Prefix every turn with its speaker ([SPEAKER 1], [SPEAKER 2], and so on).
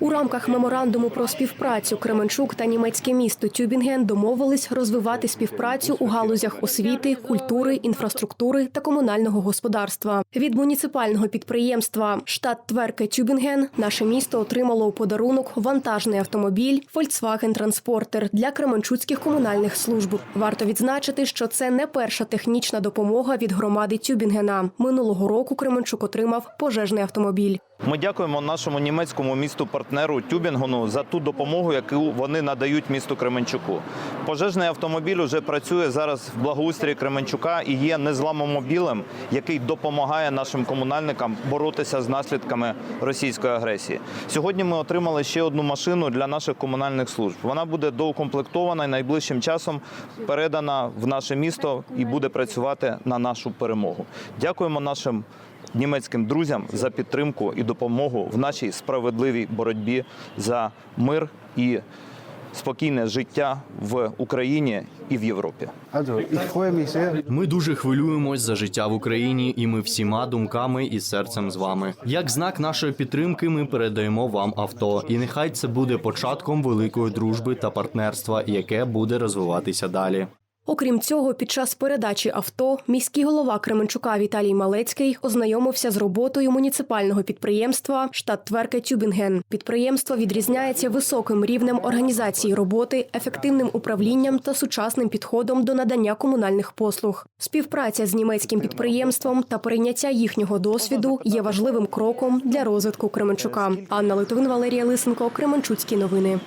[SPEAKER 1] У рамках меморандуму про співпрацю Кременчук та німецьке місто Тюбінген домовились розвивати співпрацю у галузях освіти, культури, інфраструктури та комунального господарства. Від муніципального підприємства штат Тверке Тюбінген наше місто отримало у подарунок вантажний автомобіль Volkswagen Transporter для кременчуцьких комунальних служб. Варто відзначити, що це не перша технічна допомога від громади Тюбінгена. Минулого року Кременчук отримав пожежний автомобіль.
[SPEAKER 2] Ми дякуємо нашому німецькому місту партнеру Тюбінгену за ту допомогу, яку вони надають місту Кременчуку. Пожежний автомобіль уже працює зараз в благоустрій Кременчука і є незламомобілем, який допомагає нашим комунальникам боротися з наслідками російської агресії. Сьогодні ми отримали ще одну машину для наших комунальних служб. Вона буде доукомплектована і найближчим часом передана в наше місто і буде працювати на нашу перемогу. Дякуємо нашим німецьким друзям за підтримку і допомогу в нашій справедливій боротьбі за мир і спокійне життя в Україні і в Європі.
[SPEAKER 3] Ми дуже хвилюємось за життя в Україні, і ми всіма думками і серцем з вами. Як знак нашої підтримки, ми передаємо вам авто, і нехай це буде початком великої дружби та партнерства, яке буде розвиватися далі.
[SPEAKER 1] Окрім цього, під час передачі авто міський голова Кременчука Віталій Малецький ознайомився з роботою муніципального підприємства штат Тверке Тюбінген. Підприємство відрізняється високим рівнем організації роботи, ефективним управлінням та сучасним підходом до надання комунальних послуг. Співпраця з німецьким підприємством та перейняття їхнього досвіду є важливим кроком для розвитку Кременчука. Анна Литвин, Валерія Лисенко, Кременчуцькі новини.